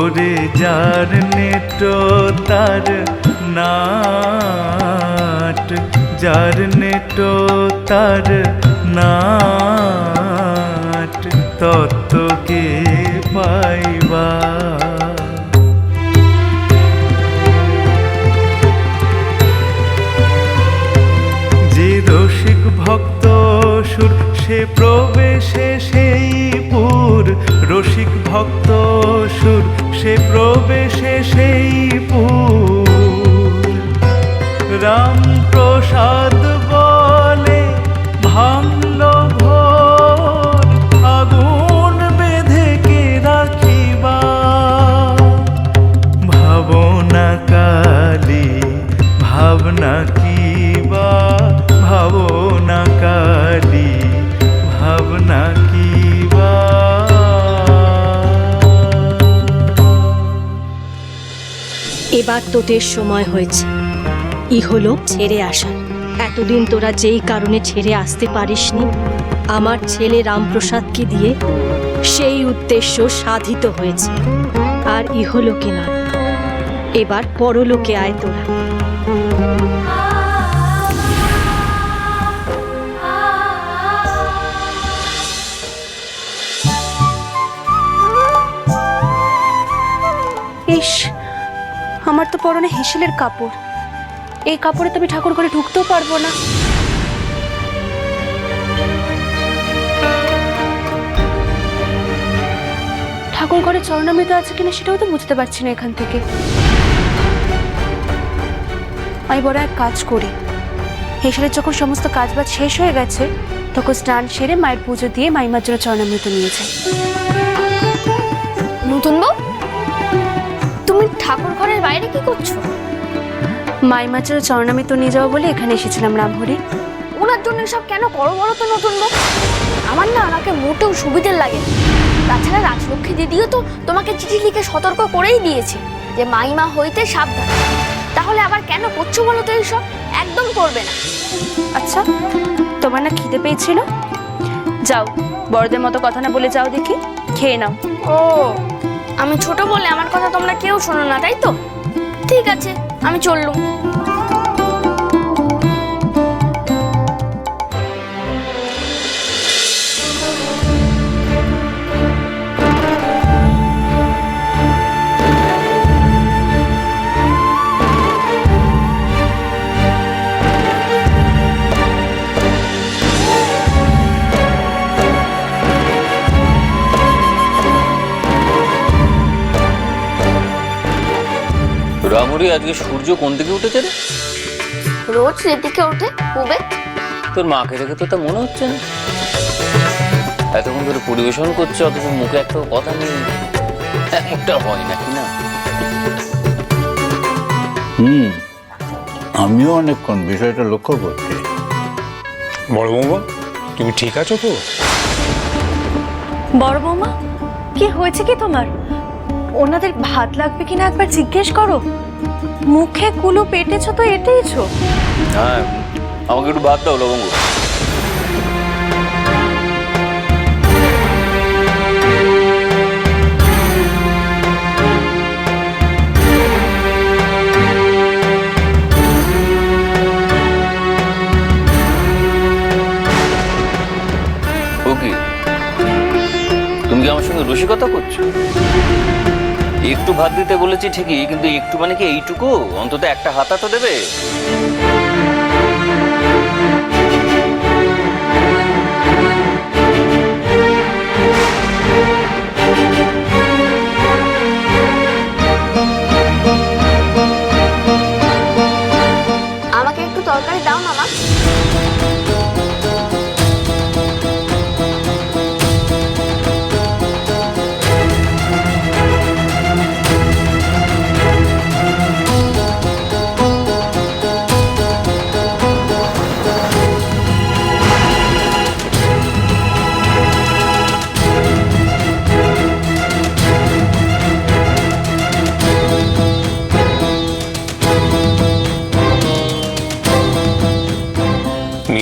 ওরে যার নেট তার নাট, যার নেট তার নাট, তত্ত্বকে পাইবা। যে রসিক ভক্ত সুর, সে প্রবেশে সেই পুর, রসিক ভক্ত সে প্রবেশে এবার তোদের সময় হয়েছে। ইহলোক ছেড়ে আসার এতদিন তোরা যেই কারণে ছেড়ে আসতে পারিসনি, আমার ছেলে রামপ্রসাদকে দিয়ে সেই উদ্দেশ্য সাধিত হয়েছে। আর ইহলোকে নয়, এবার পরলোকে আয় তোরা। তো পরনে হেসেলের কাপড়। এই কাপড়ে তো আমি ঠাকুর ঘরে ঢুকতেও পারব না। ঠাকুর ঘরে চরণামৃত আছে কিনা সেটাও তো বুঝতে পারছি না এখান থেকে। আমি বড় এক কাজ করি। হেসেলের যখন সমস্ত কাজ বাজ শেষ হয়ে গেছে, তখন স্নান সেরে মায়ের পুজো দিয়ে মাইমার জন্য চরণামৃত নিয়ে নতুন বউ? ঠাকুর ঘরের বাইরে কি করছ? মাইমার জন্য চরণামৃত নিয়ে যাব বলে এখানে এসেছিলাম রামহরি। ওনার জন্য সব কেন করো বলো তো নতুন বউ? আমার না ওনাকে মোটেও সুবিধের লাগে তাছাড়া রাজলক্ষ্মী দিদিও তো তোমাকে চিঠি লিখে সতর্ক করেই দিয়েছে যে মাইমা হইতে সাবধান। তাহলে আবার কেন করছ বলো তো এইসব? একদম করবে না। আচ্ছা তোমার না খিদে পেয়েছিল? যাও বড়দের মতো কথা না বলে যাও দেখি খেয়ে নাও। ও আমি ছোট বলে আমার কথা তোমরা কেউ শোনো না, তাই তো? ঠিক আছে, আমি চললুম। আজকে সূর্য কোন দিকে উঠেছে রে? রোজ সেদিকে ওঠে পুবে তোর মাকে দেখে তো তা মনে হচ্ছে না। এতক্ষণ ধরে পরিবেশন করছে অথচ মুখে একটা কথা নেই। এমনটা হয় নাকি না? হুম আমিও অনেকক্ষণ বিষয়টা লক্ষ্য করছি। বড় বৌমা তুমি ঠিক আছো তো? বড় বৌমা কি হয়েছে কি তোমার? ওনাদের ভাত লাগবে কিনা একবার জিজ্ঞেস করো। মুখে কুলু পেটেছো তো এটেইছো? হ্যাঁ আমাকে একটু ভাত দাও লবঙ্গ। তুমি কি আমার সঙ্গে রসিকতা করছ? একটু ভাত দিতে বলেছি ঠিকই, কিন্তু একটু মানে কি এইটুকু? অন্তত একটা হাতা তো দেবে।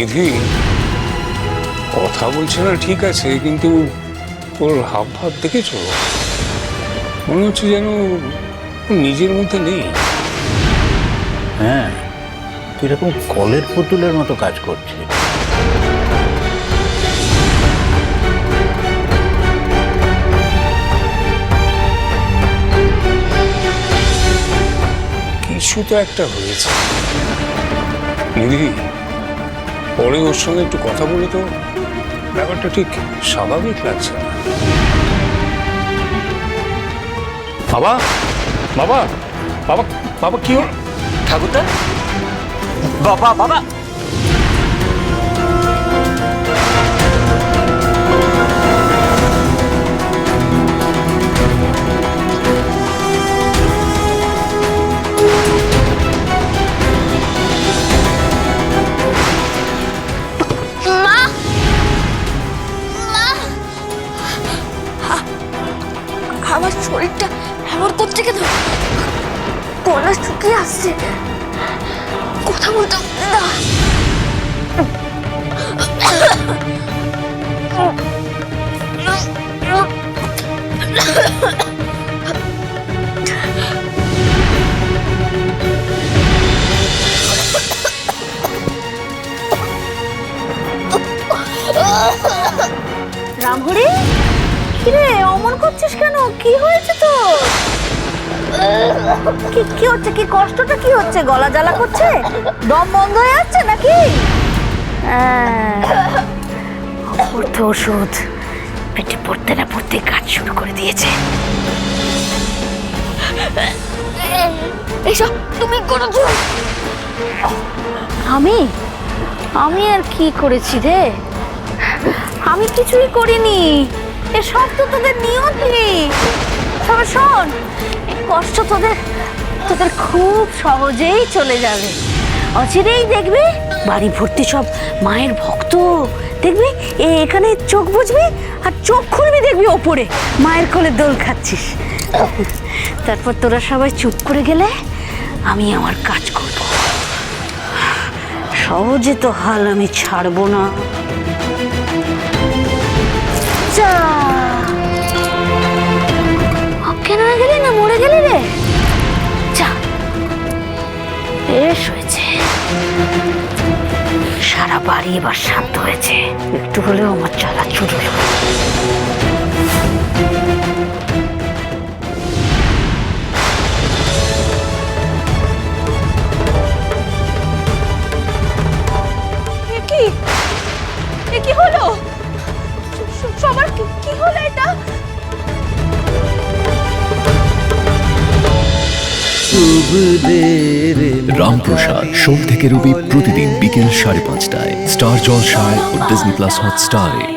নিধি কথা বলছে না ঠিক আছে কিন্তু ওর হাব ভাব দেখেছ? মনে হচ্ছে যেন নিজের মধ্যে নেই। হ্যাঁ এরকম কলের পুতুলের মতো কাজ করছে কিছু তো একটা হয়েছে। নিধি পরে ওর সঙ্গে একটু কথা বলে তো। ব্যাপারটা ঠিক স্বাভাবিক লাগছে বাবা বাবা বাবা বাবা, কি হল? ঠাকুরদা? বাবা বাবা কিরে অমন করছিস কেন? কি হয়েছে তো কি কি হচ্ছে? কি কষ্টটা কি হচ্ছে? গলা জ্বালা করছে? দম বন্ধ হয়ে যাচ্ছে নাকি? পড়তে ওষুধ। পেটে পড়তে না পড়তে কাজ শুরু করে দিয়েছে। এসব তুমি করেছ আমি? আমি আর কি করেছি রে? আমি কিছুই করিনি। এসব তো তোদের নিয়তি তবে শোন, এই কষ্ট তোদের তোদের খুব সহজেই চলে যাবে। অচিরেই দেখবি বাড়ি ভর্তি সব মায়ের ভক্ত। দেখবি এ এখানে চোখ বুঝবি আর চোখ খুলবি দেখবি ওপরে। মায়ের কোলে দোল খাচ্ছিস। তারপর তোরা সবাই চুপ করে গেলে আমি আমার কাজ করব। সহজে তো হাল আমি ছাড়বো না। যা। বাড়ি এবার শান্ত হয়েছে। একটু হলেও আমার জ্বালা চুরল কি? হলো? সবার কি কি হলো এটা? রামপ্রসাদ সোম থেকে রবি প্রতিদিন বিকেল সাড়ে পাঁচটায়। স্টার জলসায় ও ডিজনি প্লাস হটস্টারে।